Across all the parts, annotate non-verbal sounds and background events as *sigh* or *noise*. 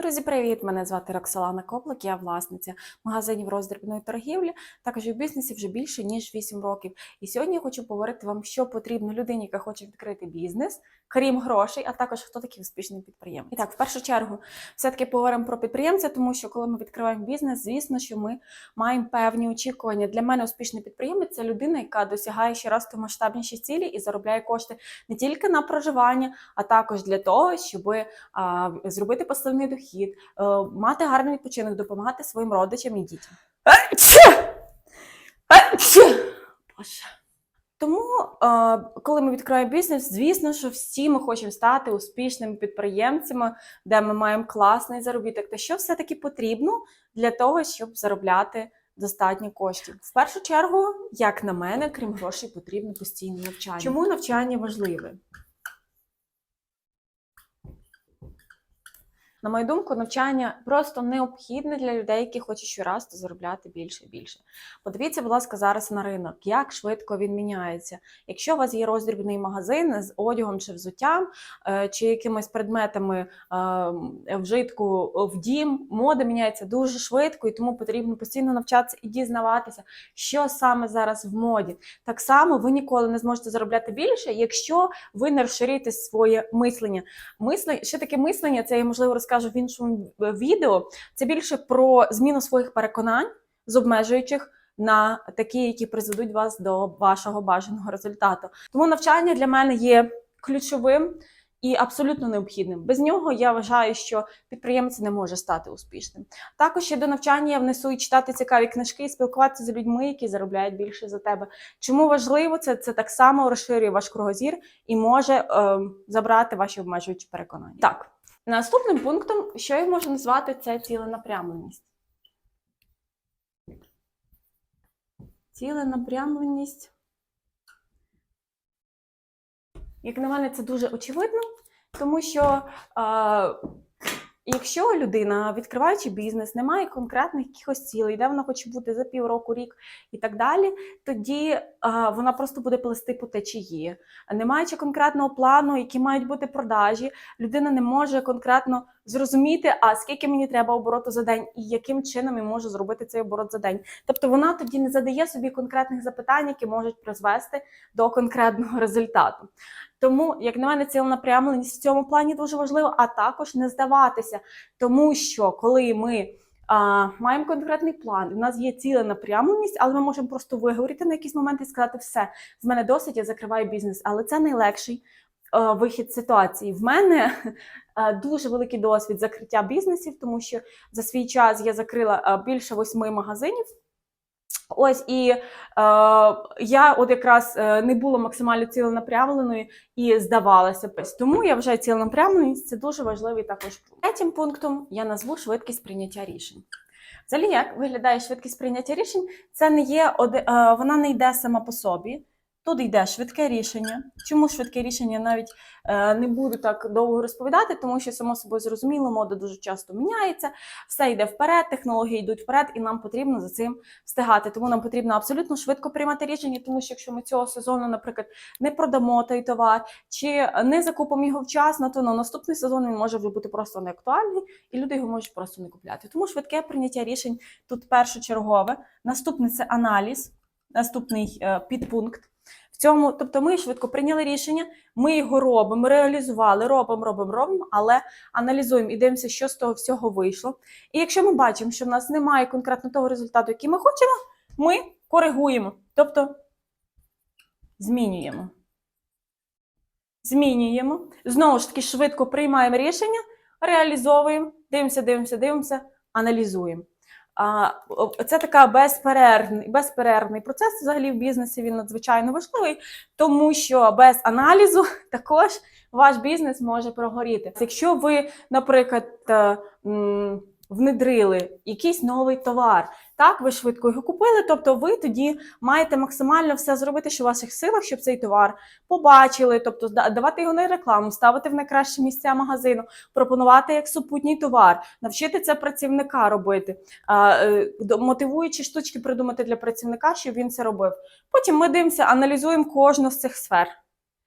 Друзі, привіт! Мене звати Роксолана Коплик, я власниця магазинів роздрібної торгівлі, також у бізнесі вже більше ніж 8 років. І сьогодні я хочу поговорити вам, що потрібно людині, яка хоче відкрити бізнес, крім грошей, а також хто такий успішний підприємець. І так, в першу чергу, все-таки поговоримо про підприємця, тому що коли ми відкриваємо бізнес, звісно, що ми маємо певні очікування. Для мене успішний підприємець це людина, яка досягає ще раз масштабніші цілі і заробляє кошти не тільки на проживання, а також для того, щоб а, зробити поставний дохід, е, мати гарний відпочинок, допомагати своїм родичам і дітям. Боже. Тому, е, коли ми відкриваємо бізнес, звісно, що всі ми хочемо стати успішними підприємцями, де ми маємо класний заробіток. Та що все-таки потрібно для того, щоб заробляти достатньо коштів? В першу чергу, як на мене, крім грошей, потрібно постійне навчання. Чому навчання важливе? На мою думку, навчання просто необхідне для людей, які хочуть щораз заробляти більше і більше. Подивіться, будь ласка, зараз на ринок, як швидко він міняється. Якщо у вас є роздрібний магазин з одягом чи взуттям, е, чи якимись предметами е, вжитку в дім, мода міняється дуже швидко, і тому потрібно постійно навчатися і дізнаватися, що саме зараз в моді. Так само ви ніколи не зможете заробляти більше, якщо ви не розширюєте своє мислення. Мислення, що таке мислення? Це я можливо розкажу в іншому відео. Це більше про зміну своїх переконань з обмежуючих на такі, які призведуть вас до вашого бажаного результату. Тому навчання для мене є ключовим. І абсолютно необхідним. Без нього я вважаю, що підприємець не може стати успішним. Також ще до навчання я внесу і читати цікаві книжки і спілкуватися з людьми, які заробляють більше за тебе. Чому важливо це? Це так само розширює ваш кругозір і може е, забрати ваші обмежуючі переконання. Так, наступним пунктом, що я можу назвати, це ціленапрямленість. Ціленапрямленість. Як на мене, це дуже очевидно, тому що е, якщо людина, відкриваючи бізнес, не має конкретних якихось цілей, де вона хоче бути за півроку, рік і так далі, тоді е, вона просто буде плести по течії. Не маючи конкретного плану, які мають бути продажі, людина не може конкретно зрозуміти, а скільки мені треба обороту за день, і яким чином я можу зробити цей оборот за день. Тобто вона тоді не задає собі конкретних запитань, які можуть призвести до конкретного результату. Тому, як на мене, ціленапрямленість в цьому плані дуже важливо, а також не здаватися, тому що коли ми а, маємо конкретний план, у нас є ціленапрямленість, але ми можемо просто виговорити на якийсь момент і сказати, все, з мене досить, я закриваю бізнес. Але це найлегший вихід з ситуації. В мене *laughs* е, дуже великий досвід закриття бізнесів, тому що за свій час я закрила е, більше восьми магазинів. Ось і е, я от якраз е, не була максимально ціленапрямленою і здавалася. Тому я вважаю ціленапрямленість це дуже важливий також. Третім пунктом я назву швидкість прийняття рішень. Взагалі, як виглядає швидкість прийняття рішень? Це не є е, вона не йде сама по собі. Тут йде швидке рішення. Чому швидке рішення навіть е, не буду так довго розповідати, тому що само собою зрозуміло, мода дуже часто міняється, все йде вперед, технології йдуть вперед, і нам потрібно за цим встигати. Тому нам потрібно абсолютно швидко приймати рішення, тому що якщо ми цього сезону, наприклад, не продамо той товар чи не закупимо його вчасно, то на наступний сезон він може вже бути просто неактуальний, і люди його можуть просто не купляти. Тому швидке прийняття рішень тут першочергове. Наступне це аналіз, наступний е, підпункт. В цьому, тобто, ми швидко прийняли рішення, ми його робимо, реалізували, робимо, робимо, робимо, але аналізуємо і дивимося, що з того всього вийшло. І якщо ми бачимо, що в нас немає конкретно того результату, який ми хочемо, ми коригуємо, тобто змінюємо. Змінюємо. Знову ж таки, швидко приймаємо рішення, реалізовуємо, дивимося, дивимося, дивимося, аналізуємо. Це така безперервний, безперервний процес взагалі в бізнесі. Він надзвичайно важливий, тому що без аналізу *laughs* також ваш бізнес може прогоріти. Якщо ви, наприклад, е, внедрили якийсь новий товар, так ви швидко його купили. Тобто, ви тоді маєте максимально все зробити, що в ваших силах, щоб цей товар побачили, тобто да- давати його на рекламу, ставити в найкращі місця магазину, пропонувати як супутній товар, навчити це працівника робити, е, мотивуючі штучки придумати для працівника, щоб він це робив. Потім ми дивимося, аналізуємо кожну з цих сфер.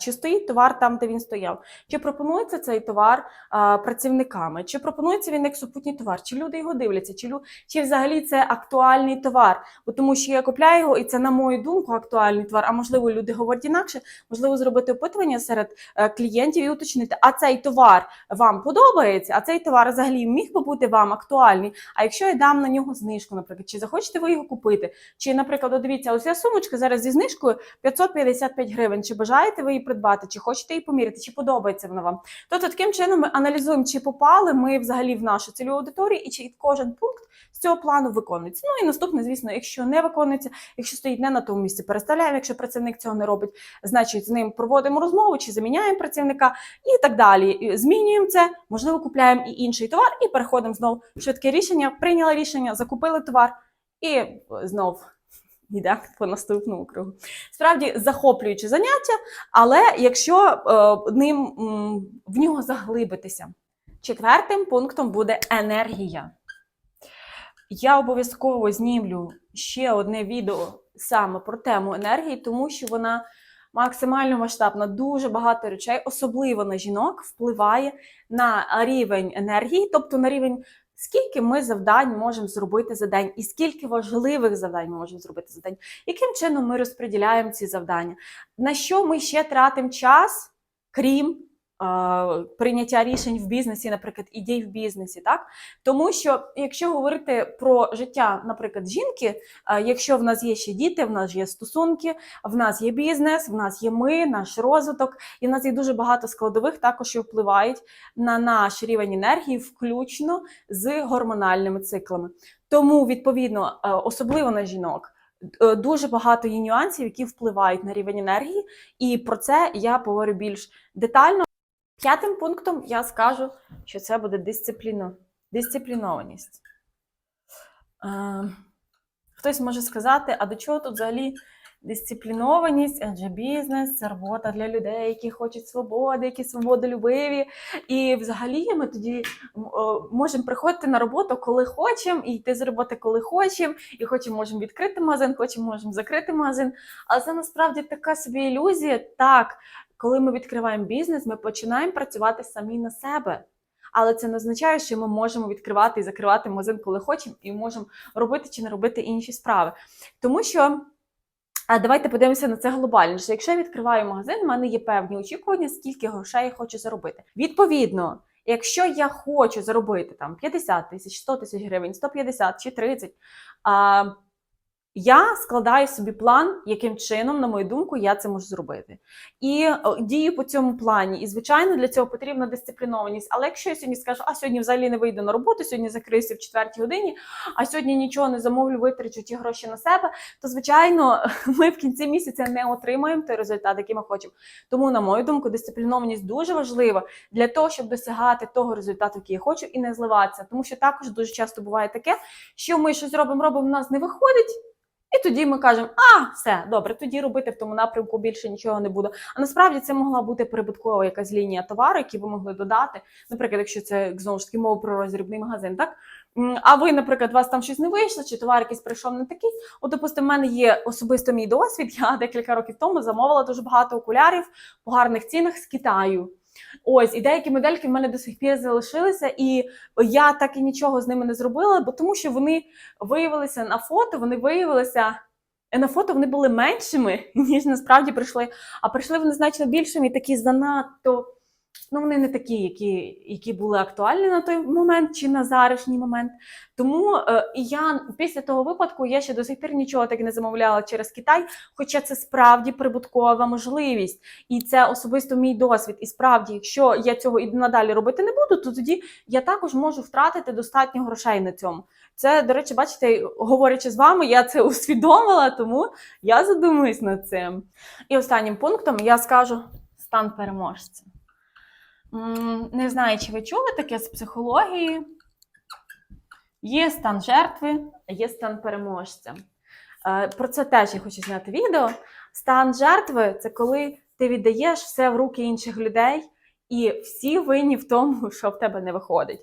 Чи стоїть товар там, де він стояв? Чи пропонується цей товар а, працівниками? Чи пропонується він як супутній товар? Чи люди його дивляться? Чи, чи взагалі це актуальний товар? Бо тому що я купляю його, і це, на мою думку, актуальний товар. А можливо, люди говорять інакше. Можливо, зробити опитування серед е, клієнтів і уточнити, а цей товар вам подобається, а цей товар взагалі міг би бути вам актуальний. А якщо я дам на нього знижку, наприклад, чи захочете ви його купити? Чи, наприклад, дивіться, ось ця сумочка зараз зі знижкою 555 гривень. Чи бажаєте ви її придбати, чи хочете її поміряти, чи подобається вона вам? Тобто таким чином ми аналізуємо, чи попали ми взагалі в нашу цільову аудиторію, і чи кожен пункт з цього плану виконується. Ну і наступне, звісно, якщо не виконується, якщо стоїть не на тому місці, переставляємо. Якщо працівник цього не робить, значить з ним проводимо розмову, чи заміняємо працівника і так далі. Змінюємо це, можливо, купляємо і інший товар, і переходимо знову швидке рішення. Прийняли рішення, закупили товар і знов. Йде по наступному кругу. Справді захоплююче заняття, але якщо е, ним в нього заглибитися. Четвертим пунктом буде енергія. Я обов'язково знімлю ще одне відео саме про тему енергії, тому що вона максимально масштабна. Дуже багато речей, особливо на жінок, впливає на рівень енергії, тобто на рівень. Скільки ми завдань можемо зробити за день, і скільки важливих завдань ми можемо зробити за день, яким чином ми розподіляємо ці завдання, на що ми ще тратимо час, крім прийняття рішень в бізнесі, наприклад, ідей в бізнесі, так? Тому що якщо говорити про життя, наприклад, жінки, якщо в нас є ще діти, в нас є стосунки, в нас є бізнес, в нас є ми, наш розвиток, і в нас є дуже багато складових, також що впливають на наш рівень енергії, включно з гормональними циклами. Тому, відповідно, особливо на жінок. е, Дуже багато є нюансів, які впливають на рівень енергії, і про це я поговорю більш детально. П'ятим пунктом я скажу, що це буде дисципліно, дисциплінованість. Е, хтось може сказати, а до чого тут взагалі дисциплінованість? Адже бізнес це робота для людей, які хочуть свободи, які свободолюбиві. І взагалі ми тоді можемо приходити на роботу, коли хочемо, і йти з роботи, коли хочемо, і хочемо можемо відкрити магазин, хочемо можемо закрити магазин. Але це насправді така собі ілюзія. Так, коли ми відкриваємо бізнес, ми починаємо працювати самі на себе. Але це не означає, що ми можемо відкривати і закривати магазин, коли хочемо, і можемо робити чи не робити інші справи. Тому що а давайте подивимося на це глобальніше. Якщо я відкриваю магазин, в мене є певні очікування, скільки грошей я хочу заробити. Відповідно, якщо я хочу заробити там 50 тисяч, 100 тисяч гривень, 150 чи 30, а, я складаю собі план, яким чином, на мою думку, я це можу зробити. І дію по цьому плані. І, звичайно, для цього потрібна дисциплінованість. Але якщо я сьогодні скажу, а сьогодні взагалі не вийду на роботу, сьогодні закриюся в четвертій годині, а сьогодні нічого не замовлю, витрачу ті гроші на себе, то звичайно *laughs* ми в кінці місяця не отримаємо той результат, який ми хочемо. Тому, на мою думку, дисциплінованість дуже важлива для того, щоб досягати того результату, який я хочу, і не зливатися. Тому що також дуже часто буває таке, що ми щось робимо, робимо, в нас не виходить. І тоді ми кажемо, а все добре, тоді робити в тому напрямку більше нічого не буду. А насправді це могла бути прибуткова якась лінія товару, які ви могли додати. Наприклад, якщо це знову ж таки мова про розрібний магазин, так а ви, наприклад, вас там щось не вийшло, чи товар якийсь прийшов не такий. От, допустимо, в мене є особисто мій досвід. Я декілька років тому замовила дуже багато окулярів по гарних цінах з Китаю. Ось і деякі модельки в мене до сих пір залишилися, і я так і нічого з ними не зробила, бо тому що вони виявилися на фото, вони виявилися. е, На фото вони були меншими, *laughs* ніж насправді прийшли. А прийшли вони значно більшими і такі занадто. Ну, вони не такі, які, які були актуальні на той момент чи на зарішній момент. Тому е, я після того випадку я ще до сих пір нічого так не замовляла через Китай, хоча це справді прибуткова можливість. І це особисто мій досвід. І справді, якщо я цього і надалі робити не буду, то тоді я також можу втратити достатньо грошей на цьому. Це, до речі, бачите, говорячи з вами, я це *laughs* усвідомила, тому я задумуюсь над цим. І останнім пунктом я скажу стан переможця. Не знаю, чи ви чули таке з психології. Є стан жертви, є стан переможця. Е, Про це теж я хочу зняти відео. Стан жертви це коли ти віддаєш все в руки інших людей, і всі винні в тому, *laughs* що в тебе не виходить.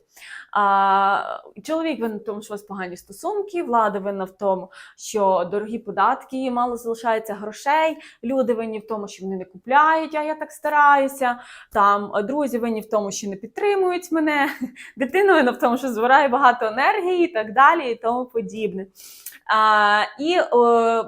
А, чоловік винен в тому, що у вас погані стосунки, влада винна в тому, що дорогі податки, мало залишається грошей. Люди винні в тому, що вони не купляють, а я так стараюся. Там друзі винні в тому, що не підтримують мене. *laughs* Дитина винна в тому, що збирає багато енергії і так далі, і тому подібне. А, і е,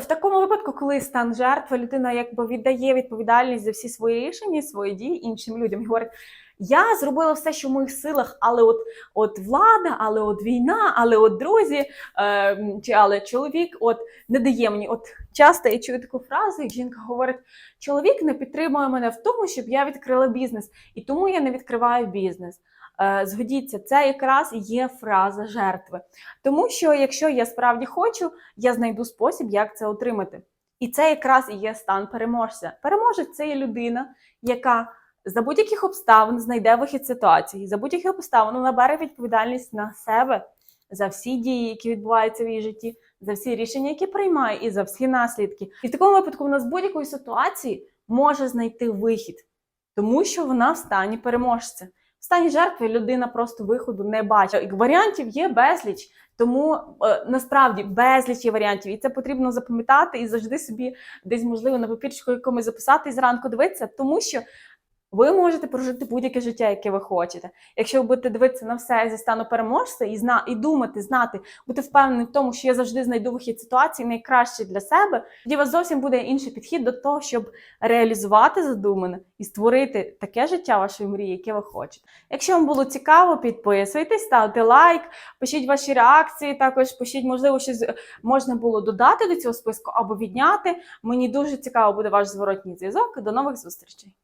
в такому випадку, коли стан жертви, людина якби віддає відповідальність за всі свої рішення, свої дії іншим людям і говорить. Я зробила все, що в моїх силах, але от, от влада, але от війна, але от друзі, е, чи але чоловік от не дає мені. От часто я чую таку фразу, як жінка говорить: чоловік не підтримує мене в тому, щоб я відкрила бізнес, і тому я не відкриваю бізнес. Е, згодіться, це якраз є фраза жертви. Тому що якщо я справді хочу, я знайду спосіб, як це отримати. І це якраз і є стан переможця. Переможець це є людина, яка за будь-яких обставин знайде вихід ситуації, за будь-яких обставин набере відповідальність на себе за всі дії, які відбуваються в її житті, за всі рішення, які приймає, і за всі наслідки. І в такому випадку вона з будь-якої ситуації може знайти вихід, тому що вона в стані переможця. В стані жертви людина просто виходу не бачить. Варіантів є безліч. Тому е, насправді безліч варіантів, і це потрібно запам'ятати і завжди собі десь можливо на папірчику якомусь записати і зранку дивитися, тому що ви можете прожити будь-яке життя, яке ви хочете. Якщо ви будете дивитися на все зі стану переможця і зна і думати, знати, бути впевненим в тому, що я завжди знайду вихід ситуації найкраще для себе, тоді у вас зовсім буде інший підхід до того, щоб реалізувати задумане і створити таке життя вашої мрії, яке ви хочете. Якщо вам було цікаво, підписуйтесь, ставте лайк, пишіть ваші реакції. Також пишіть, можливо, щось можна було додати до цього списку або відняти. Мені дуже цікаво буде ваш зворотній зв'язок. До нових зустрічей.